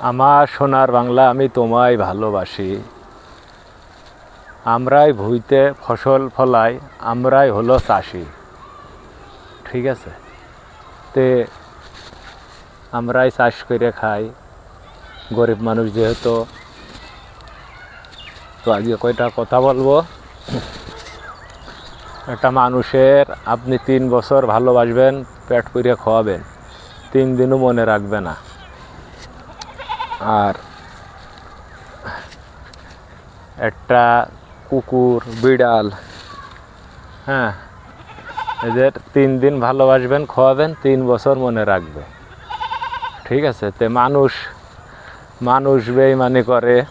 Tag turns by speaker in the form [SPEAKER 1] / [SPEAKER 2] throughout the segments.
[SPEAKER 1] আমার সোনার বাংলা আমি তোমায় ভালোবাসি। আমরাই ভুইতে ফসল ফলাই, আমরাই হলো চাষি। ঠিক আছে? তে আমরাই চাষ করে খাই। গরিব মানুষ যেহেতু। তো আজকে কয়টা কথা বলব? একটা মানুষের আপনি তিন বছর ভালোবাসবেন, পেট পুড়িয়ে খাওয়াবেন। তিন দিনও মনে রাখবে না। আর একটা কুকুর, বিড়াল। হ্যাঁ এদের তিন দিন ভালোবাসবেন, খোয়াবেন, তিন বছর মনে রাখবে। ঠিক আছে? তে মানুষ মানুষ বেইমানি করে,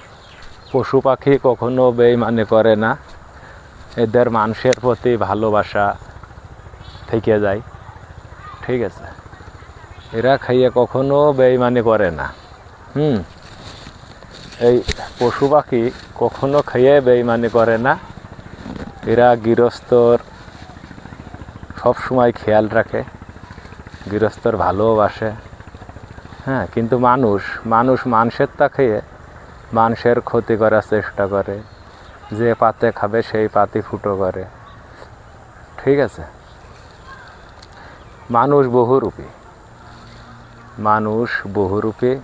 [SPEAKER 1] পশু পাখি কখনো বেইমানি করে না। এদের মানুষের প্রতি ভালোবাসা থেকে যায়। ঠিক আছে? এরা খাইয়ে কখনো বেইমানি করে না। হুম। এই পশু পাখি কখনো খেয়ে বেইমানি করে না। এরা গৃহস্থর সবসময় খেয়াল রাখে, গৃহস্থর ভালোবাসে। হ্যাঁ কিন্তু মানুষ মানুষ মানুষের তা খেয়ে মানুষের ক্ষতি করার চেষ্টা করে। যে পাতে খাবে সেই পাতি ফুটো করে। ঠিক আছে? মানুষ বহুরূপী। মানুষ বহুরূপী।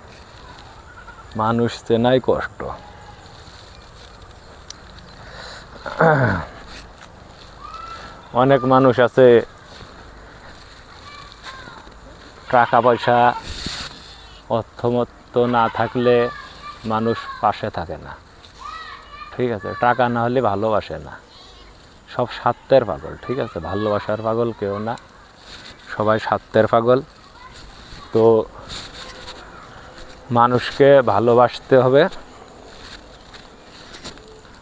[SPEAKER 1] মানুষ চেনাই কষ্ট। অনেক মানুষ আছে, টাকা পয়সা, অর্থমত্ত না থাকলে মানুষ পাশে থাকে না। ঠিক আছে, টাকা না হলে ভালোবাসে না। সব স্বার্থের পাগল, ঠিক আছে? ভালোবাসার পাগল কেউ না। সবাই স্বার্থের পাগল। তো মানুষকে ভালোবাসতে হবে।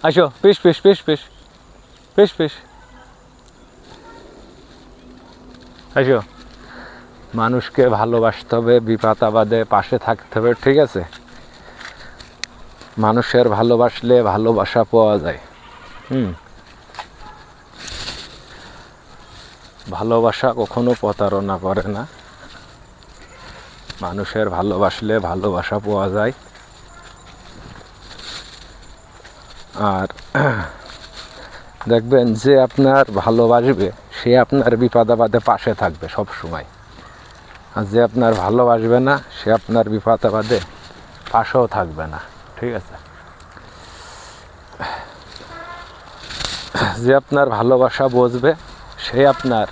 [SPEAKER 1] আসো, peace peace peace peace peace peace. আসো। মানুষকে ভালোবাসতে হবে বিপাত আবাদে পাশে থাকতে হবে, ঠিক আছে? মানুষের ভালোবাসলে ভালোবাসা পাওয়া যায়। হুম। ভালোবাসা কখনো প্রতারণা করে না। মানুষের ভালোবাসলে ভালোবাসা পাওয়া যায়। আর দেখবেন যে আপনার ভালোবাসবে, সে আপনার বিপদ পাশে থাকবে সব সময় আর যে আপনার ভালোবাসবে না, সে আপনার বিপদ পাশেও থাকবে না, ঠিক আছে? যে আপনার ভালোবাসা বুঝবে, সে আপনার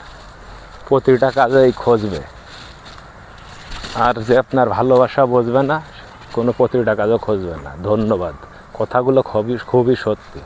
[SPEAKER 1] প্রতিটা কাজেই খুঁজবে। আর যে আপনার ভালোবাসা বুঝবে না, কোনো প্রতিটা কাজও খুঁজবে না। ধন্যবাদ। কথাগুলো খুবই খুবই সত্যি।